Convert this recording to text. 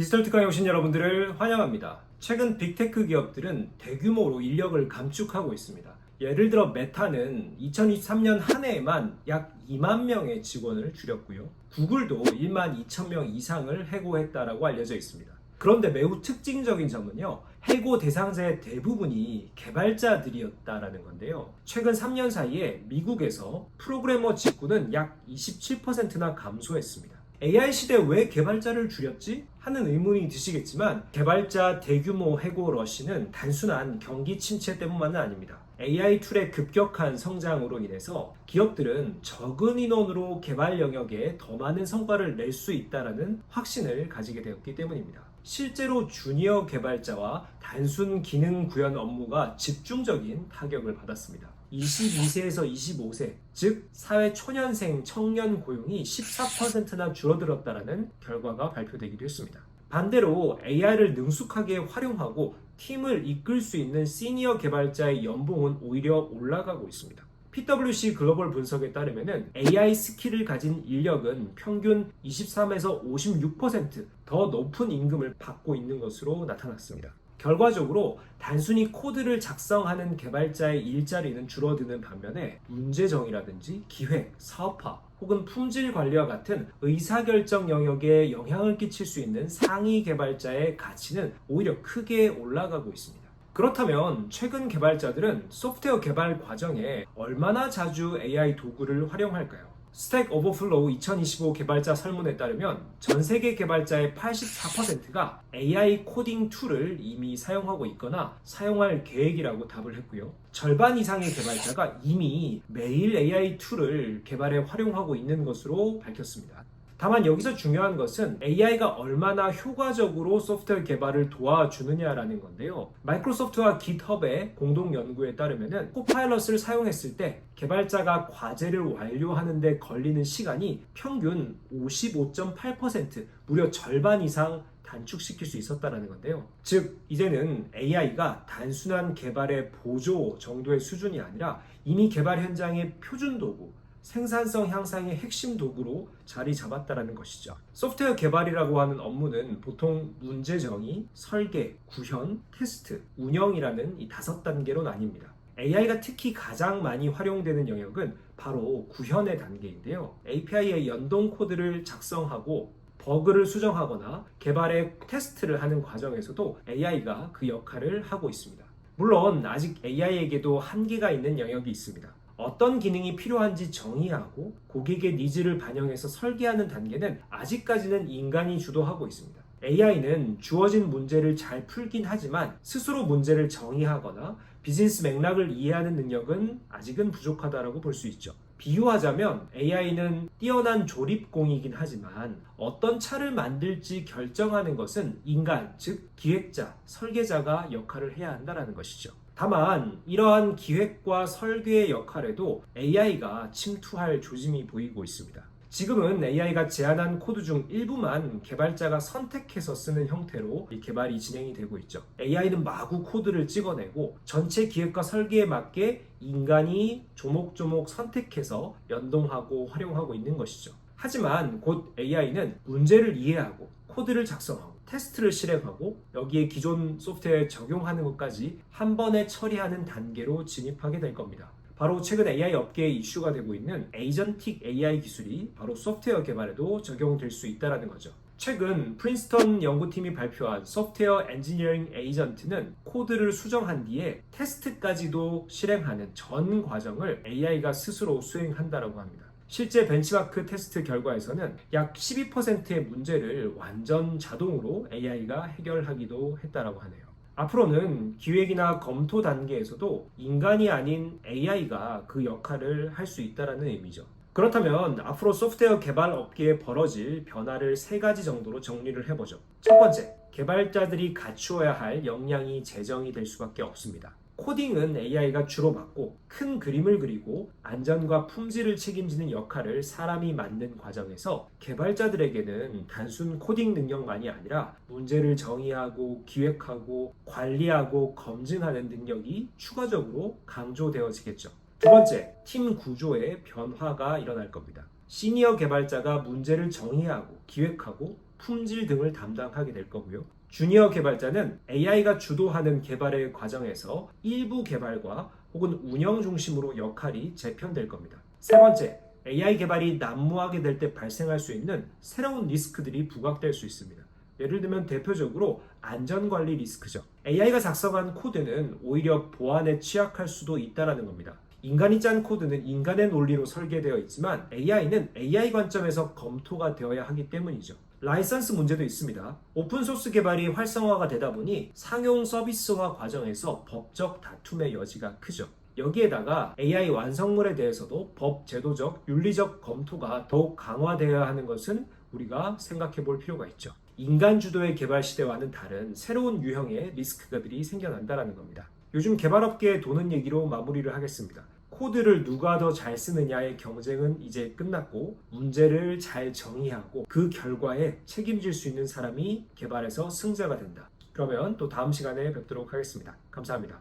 디지털 특강에 오신 여러분들을 환영합니다. 최근 빅테크 기업들은 대규모로 인력을 감축하고 있습니다. 예를 들어 메타는 2023년 한 해에만 약 2만 명의 직원을 줄였고요. 구글도 1만 2천 명 이상을 해고했다라고 알려져 있습니다. 그런데 매우 특징적인 점은요. 해고 대상자의 대부분이 개발자들이었다라는 건데요. 최근 3년 사이에 미국에서 프로그래머 직구는 약 27%나 감소했습니다. AI 시대에 왜 개발자를 줄였지? 하는 의문이 드시겠지만 개발자 대규모 해고 러시는 단순한 경기 침체 때문만은 아닙니다. AI 툴의 급격한 성장으로 인해서 기업들은 적은 인원으로 개발 영역에 더 많은 성과를 낼 수 있다는 확신을 가지게 되었기 때문입니다. 실제로 주니어 개발자와 단순 기능 구현 업무가 집중적인 타격을 받았습니다. 22세에서 25세, 즉 사회 초년생 청년 고용이 14%나 줄어들었다라는 결과가 발표되기도 했습니다. 반대로 AI를 능숙하게 활용하고 팀을 이끌 수 있는 시니어 개발자의 연봉은 오히려 올라가고 있습니다. PwC 글로벌 분석에 따르면 AI 스킬을 가진 인력은 평균 23에서 56%더 높은 임금을 받고 있는 것으로 나타났습니다. 결과적으로 단순히 코드를 작성하는 개발자의 일자리는 줄어드는 반면에 문제정이라든지 기획, 사업화 혹은 품질 관리와 같은 의사결정 영역에 영향을 끼칠 수 있는 상위 개발자의 가치는 오히려 크게 올라가고 있습니다. 그렇다면 최근 개발자들은 소프트웨어 개발 과정에 얼마나 자주 AI 도구를 활용할까요? 스택 오버플로우 2025 개발자 설문에 따르면 전 세계 개발자의 84%가 AI 코딩 툴을 이미 사용하고 있거나 사용할 계획이라고 답을 했고요. 절반 이상의 개발자가 이미 매일 AI 툴을 개발에 활용하고 있는 것으로 밝혔습니다. 다만 여기서 중요한 것은 AI가 얼마나 효과적으로 소프트웨어 개발을 도와주느냐라는 건데요. 마이크로소프트와 깃허브의 공동 연구에 따르면 코파일럿을 사용했을 때 개발자가 과제를 완료하는데 걸리는 시간이 평균 55.8% 무려 절반 이상 단축시킬 수 있었다는 건데요. 즉, 이제는 AI가 단순한 개발의 보조 정도의 수준이 아니라 이미 개발 현장의 표준 도구, 생산성 향상의 핵심 도구로 자리 잡았다라는 것이죠. 소프트웨어 개발이라고 하는 업무는 보통 문제 정의, 설계, 구현, 테스트, 운영이라는 이 다섯 단계로 나뉩니다. AI가 특히 가장 많이 활용되는 영역은 바로 구현의 단계인데요. API의 연동 코드를 작성하고 버그를 수정하거나 개발의 테스트를 하는 과정에서도 AI가 그 역할을 하고 있습니다. 물론 아직 AI에게도 한계가 있는 영역이 있습니다. 어떤 기능이 필요한지 정의하고 고객의 니즈를 반영해서 설계하는 단계는 아직까지는 인간이 주도하고 있습니다. AI는 주어진 문제를 잘 풀긴 하지만 스스로 문제를 정의하거나 비즈니스 맥락을 이해하는 능력은 아직은 부족하다고 볼 수 있죠. 비유하자면 AI는 뛰어난 조립공이긴 하지만 어떤 차를 만들지 결정하는 것은 인간, 즉 기획자, 설계자가 역할을 해야 한다는 것이죠. 다만 이러한 기획과 설계의 역할에도 AI가 침투할 조짐이 보이고 있습니다. 지금은 AI가 제안한 코드 중 일부만 개발자가 선택해서 쓰는 형태로 이 개발이 진행이 되고 있죠. AI는 마구 코드를 찍어내고 전체 기획과 설계에 맞게 인간이 조목조목 선택해서 연동하고 활용하고 있는 것이죠. 하지만 곧 AI는 문제를 이해하고 코드를 작성하고 테스트를 실행하고 여기에 기존 소프트웨어에 적용하는 것까지 한 번에 처리하는 단계로 진입하게 될 겁니다. 바로 최근 AI 업계에 이슈가 되고 있는 에이전틱 AI 기술이 바로 소프트웨어 개발에도 적용될 수 있다는 거죠. 최근 프린스턴 연구팀이 발표한 소프트웨어 엔지니어링 에이전트는 코드를 수정한 뒤에 테스트까지도 실행하는 전 과정을 AI가 스스로 수행한다고 합니다. 실제 벤치마크 테스트 결과에서는 약 12%의 문제를 완전 자동으로 AI가 해결하기도 했다라고 하네요. 앞으로는 기획이나 검토 단계에서도 인간이 아닌 AI가 그 역할을 할 수 있다라는 의미죠. 그렇다면 앞으로 소프트웨어 개발 업계에 벌어질 변화를 세 가지 정도로 정리를 해보죠. 첫 번째, 개발자들이 갖추어야 할 역량이 재정이 될 수밖에 없습니다. 코딩은 AI가 주로 맡고 큰 그림을 그리고 안전과 품질을 책임지는 역할을 사람이 맡는 과정에서 개발자들에게는 단순 코딩 능력만이 아니라 문제를 정의하고 기획하고 관리하고 검증하는 능력이 추가적으로 강조되어지겠죠. 두 번째, 팀 구조의 변화가 일어날 겁니다. 시니어 개발자가 문제를 정의하고 기획하고 품질 등을 담당하게 될 거고요. 주니어 개발자는 AI가 주도하는 개발의 과정에서 일부 개발과 혹은 운영 중심으로 역할이 재편될 겁니다. 세 번째, AI 개발이 난무하게 될 때 발생할 수 있는 새로운 리스크들이 부각될 수 있습니다. 예를 들면 대표적으로 안전관리 리스크죠. AI가 작성한 코드는 오히려 보안에 취약할 수도 있다는 겁니다. 인간이 짠 코드는 인간의 논리로 설계되어 있지만 AI는 AI 관점에서 검토가 되어야 하기 때문이죠. 라이선스 문제도 있습니다. 오픈소스 개발이 활성화가 되다 보니 상용 서비스화 과정에서 법적 다툼의 여지가 크죠. 여기에다가 AI 완성물에 대해서도 법, 제도적, 윤리적 검토가 더욱 강화되어야 하는 것은 우리가 생각해 볼 필요가 있죠. 인간 주도의 개발 시대와는 다른 새로운 유형의 리스크가들이 생겨난다는 겁니다. 요즘 개발업계에 도는 얘기로 마무리를 하겠습니다. 코드를 누가 더 잘 쓰느냐의 경쟁은 이제 끝났고 문제를 잘 정의하고 그 결과에 책임질 수 있는 사람이 개발에서 승자가 된다. 그러면 또 다음 시간에 뵙도록 하겠습니다. 감사합니다.